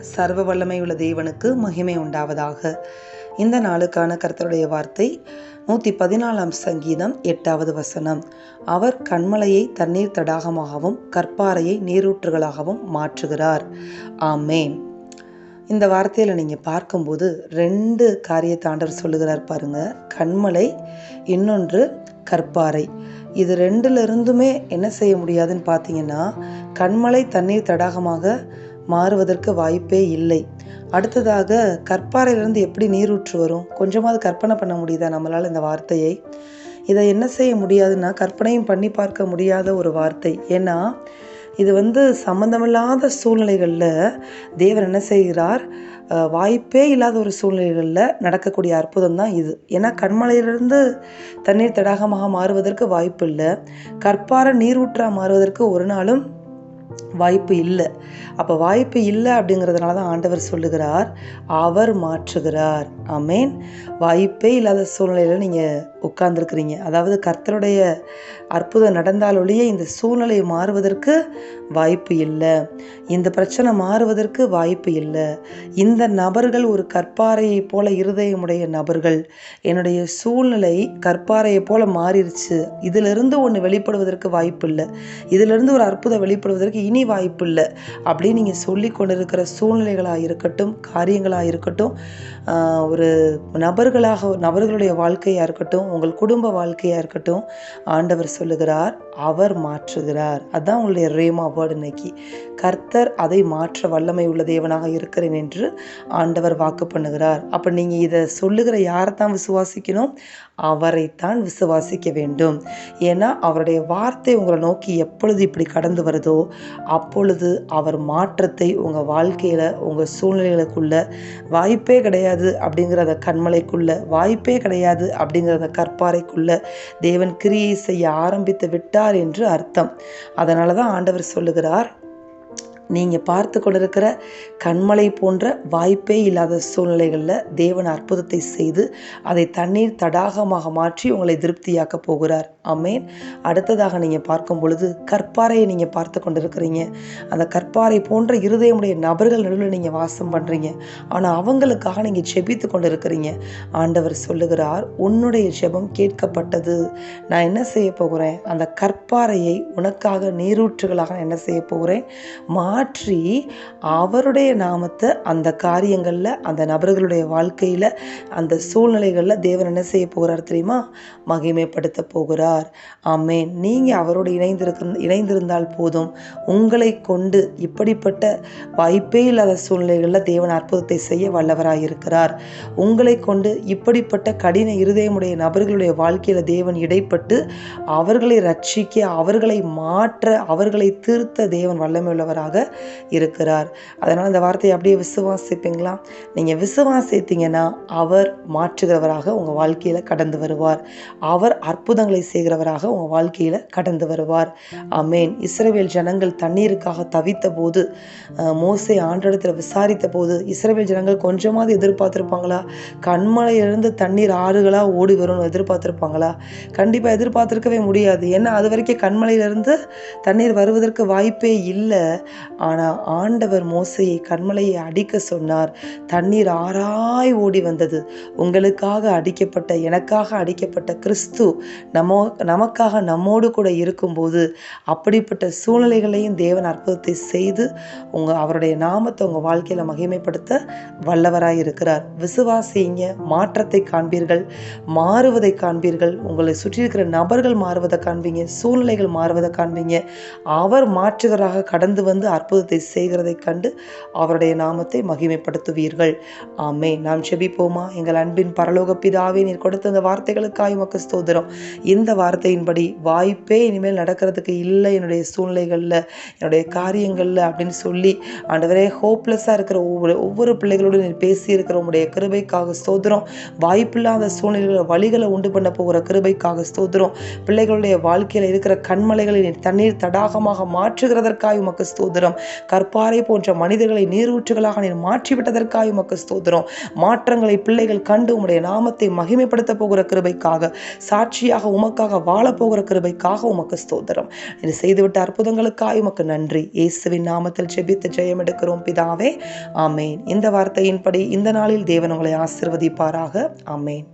சர்வ வல்லமை உள்ள தேவனுக்கு மகிமை உண்டாவதாக. இந்த நாளுக்கான கர்த்தருடைய வார்த்தை நூற்றி பதினாலாம் சங்கீதம் எட்டாவது வசனம். அவர் கண்மலையை தண்ணீர் தடாகமாகவும் கற்பாறையை நீரூற்றுகளாகவும் மாற்றுகிறார். ஆமேன். இந்த வார்த்தையில் நீங்கள் பார்க்கும்போது ரெண்டு காரியத்தை ஆண்டவர் சொல்லுகிறார் பாருங்க. கண்மலை இன்னொன்று கற்பாறை. இது ரெண்டுல இருந்துமே என்ன செய்ய முடியாதுன்னு பார்த்தீங்கன்னா கண்மலை தண்ணீர் தடாகமாக மாறுவதற்கு வாய்ப்பே இல்லை. அடுத்ததாக கற்பாறையிலிருந்து எப்படி நீரூற்று வரும்? கொஞ்சமாவது கற்பனை பண்ண முடியுதா நம்மளால் இந்த வார்த்தையை? இதை என்ன செய்ய முடியாதுன்னா கற்பனையும் பண்ணி பார்க்க முடியாத ஒரு வார்த்தை. ஏன்னா இது வந்து சம்மந்தமில்லாத சூழ்நிலைகளில் தேவர் என்ன செய்கிறார்? வாய்ப்பே இல்லாத ஒரு சூழ்நிலைகளில் நடக்கக்கூடிய அற்புதம் தான் இது. ஏன்னா கண்மலையிலிருந்து தண்ணீர் தடாகமாக மாறுவதற்கு வாய்ப்பு இல்லை கற்பார நீரூற்றாக மாறுவதற்கு ஒரு நாளும் வாய்ப்பு இல்லை. அப்போ வாய்ப்பு இல்லை அப்படிங்கிறதுனால தான் ஆண்டவர் சொல்லுகிறார் அவர் மாற்றுகிறார். ஆமேன் வாய்ப்பே இல்லாத சூழ்நிலையில் நீங்கள் உட்கார்ந்துருக்குறீங்க. அதாவது கர்த்தருடைய அற்புதம் நடந்தாலொழிய இந்த சூழ்நிலை மாறுவதற்கு வாய்ப்பு இல்லை. இந்த பிரச்சனை மாறுவதற்கு வாய்ப்பு இல்லை. இந்த நபர்கள் ஒரு கற்பாறையை போல இருதயமுடைய நபர்கள். என்னுடைய சூழ்நிலை கற்பாறையை போல மாறிடுச்சு இதிலிருந்து ஒன்று வெளிப்படுவதற்கு வாய்ப்பு இல்லை. இதிலிருந்து ஒரு அற்புதம் வெளிப்படுவதற்கு இனி வாய்ப்பு இல்லை அப்படின்னு நீங்கள் சொல்லி கொண்டிருக்கிற சூழ்நிலைகளாக இருக்கட்டும் காரியங்களாக இருக்கட்டும் ஒரு நபர்களாக நபர்களுடைய வாழ்க்கையாக இருக்கட்டும் உங்கள் குடும்ப வாழ்க்கையாக இருக்கட்டும் ஆண்டவர் சொல்லுகிறார் அவர் மாற்றுகிறார். அதுதான் உங்களுடைய ரேமா வேர்டு இன்னைக்கு. கர்த்தர் அதை மாற்ற வல்லமை உள்ள தேவனாக இருக்கிறேன் என்று ஆண்டவர் வாக்கு பண்ணுகிறார். அப்போ நீங்கள் இதை சொல்லுகிற யாரை தான் விசுவாசிக்கணும்? அவரைத்தான் விசுவாசிக்க வேண்டும். ஏன்னா அவருடைய வார்த்தை உங்களை நோக்கி எப்பொழுது இப்படி கடந்து வருதோ அப்பொழுது அவர் மாற்றத்தை உங்கள் வாழ்க்கையில் உங்கள் சூழ்நிலைகளுக்குள்ள வாய்ப்பே கிடையாது அப்படிங்கிறத கண்மலைக்குள்ள வாய்ப்பே கிடையாது அப்படிங்கிறத கற்பாறைக்குள்ள தேவன் கிரியை செய்ய ஆரம்பித்து விட்டார் என்று அர்த்தம். அதனால தான் ஆண்டவர் சொல்லுகிறார் நீங்கள் பார்த்து கொண்டிருக்கிற கண்மலை போன்ற வாய்ப்பே இல்லாத சூழ்நிலைகளில் தேவன் அற்புதத்தை செய்து அதை தண்ணீர் தடாகமாக மாற்றி உங்களை திருப்தியாக்க போகிறார். அமேன் அடுத்ததாக நீங்கள் பார்க்கும் பொழுது கற்பாறையை நீங்கள் பார்த்து கொண்டிருக்கிறீங்க. அந்த கற்பாறை போன்ற இருதயமுடைய நபர்கள் நடுவில் நீங்கள் வாசம் பண்ணுறீங்க ஆனால் அவங்களுக்காக நீங்கள் செபித்து கொண்டு இருக்கிறீங்க ஆண்டவர் சொல்லுகிறார் உன்னுடைய செபம் கேட்கப்பட்டது. நான் என்ன செய்ய போகிறேன்? அந்த கற்பாறையை உனக்காக நீரூற்றுகளாக நான் என்ன செய்ய போகிறேன்? மாற்றி அவருடைய நாமத்தை அந்த காரியங்களில் அந்த நபர்களுடைய வாழ்க்கையில் அந்த சூழ்நிலைகளில் தேவன் என்ன செய்ய போகிறார் தெரியுமா? மகிமைப்படுத்த போகிறார். ஆமே நீங்கள் அவரோடு இணைந்திருக்க இணைந்திருந்தால் போதும். உங்களை கொண்டு இப்படிப்பட்ட வாய்ப்பே இல்லாத சூழ்நிலைகளில் தேவன் அற்புதத்தை செய்ய வல்லவராக இருக்கிறார். உங்களை கொண்டு இப்படிப்பட்ட கடின இருதயமுடைய நபர்களுடைய வாழ்க்கையில் தேவன் இடைப்பட்டு அவர்களை ரட்சிக்க அவர்களை மாற்ற அவர்களை திருத்த தேவன் வல்லமையுள்ளவராக இருக்கிறார். அதனால் இந்த வார்த்தையை அப்படியே விசுவாசிப்பீங்களா? நீங்கள் விசுவாசித்தீங்கன்னா அவர் மாற்றுகிறவராக உங்கள் வாழ்க்கையில் கடந்து வருவார். அவர் அற்புதங்களை செய்கிறவராக உங்கள் வாழ்க்கையில் கடந்து வருவார். அமேன் இஸ்ரவேல் ஜனங்கள் தண்ணீருக்காக தவித்த போது மோசை மோசே விசாரித்த போது இஸ்ரவேல் ஜனங்கள் கொஞ்சமாவது எதிர்பார்த்துருப்பாங்களா? கண்மலையிலிருந்து தண்ணீர் ஆறுகளாக ஓடி வரும்னு எதிர்பார்த்துருப்பாங்களா? கண்டிப்பாக எதிர்பார்த்துருக்கவே முடியாது. ஏன்னா அது வரைக்கும் கண்மலையிலிருந்து தண்ணீர் வருவதற்கு வாய்ப்பே இல்லை. ஆனால் ஆண்டவர் மோசையை கண்மலையை அடிக்க சொன்னார். தண்ணீர் ஆறாய் ஓடி வந்தது. உங்களுக்காக அடிக்கப்பட்ட எனக்காக அடிக்கப்பட்ட கிறிஸ்து நமோ நமக்காக நம்மோடு கூட இருக்கும்போது அப்படிப்பட்ட சூழ்நிலைகளையும் தேவன் அற்புதத்தை செய்து உங்கள் அவருடைய நாமத்தை உங்கள் வாழ்க்கையில் மகிமைப்படுத்த வல்லவராய் இருக்கிறார். விசுவாசிங்க மாற்றத்தை காண்பீர்கள் மாறுவதை காண்பீர்கள். உங்களை சுற்றி இருக்கிற நபர்கள் மாறுவதை காண்பீங்க சூழ்நிலைகள் மாறுவதை காண்பீங்க. அவர் மாற்றுகராக கடந்து வந்து அற்புதத்தை செய்கிறதை கண்டு அவருடைய நாமத்தை மகிமைப்படுத்துவீர்கள். ஆமே நாம் செபிப்போமா எங்கள் அன்பின் பரலோக பிதாவே நீர் கொடுத்த இந்த வார்த்தைகளுக்காய் உமக்கு ஸ்தோதிரம் இந்த வார்த்தையின்படி வாய்ப்பே இனிமேல் நடக்கிறதுக்கு இல்லை. என்னுடைய சூழ்நிலைகளில் என்னுடைய காரியங்களில் அப்படின்னு சொல்லி ஆண்டவரே ஹோப்லெஸ்ஸாக இருக்கிற ஒவ்வொரு ஒவ்வொரு பிள்ளைகளோடு நீர் பேசியிருக்கிற உங்களுடைய கிருபைக்காக ஸ்தோதிரம் வாய்ப்பில்லாத சூழ்நிலைகளை வழிகளை உண்டு பண்ண போகிற கிருபைக்காக ஸ்தோதிரம் பிள்ளைகளுடைய வாழ்க்கையில் இருக்கிற கண்மலைகளை நீர் தண்ணீர் தடாகமாக மாற்றுகிறதற்காய் உமக்கு ஸ்தோதிரம் ஸ்தோத்திரம் கற்பாறை போன்ற மனிதர்களை நீரூற்றுகளாக நீர் மாற்றிவிட்டதற்காக உமக்கு ஸ்தோத்திரம். மாற்றங்களை பிள்ளைகள் கண்டு உம்முடைய நாமத்தை மகிமைப்படுத்த போகிற கிருபைக்காக சாட்சியாக உமக்காக வாழப்போகிற கிருபைக்காக உமக்கு ஸ்தோத்திரம். நீர் செய்துவிட்ட அற்புதங்களுக்காக உமக்கு நன்றி. இயேசுவின் நாமத்தில் ஜெபித்து ஜெயம் எடுக்கிறோம். பிதாவே ஆமேன். இந்த வார்த்தையின்படி இந்த நாளில் தேவன் உங்களை ஆசிர்வதிப்பாராக. ஆமேன்.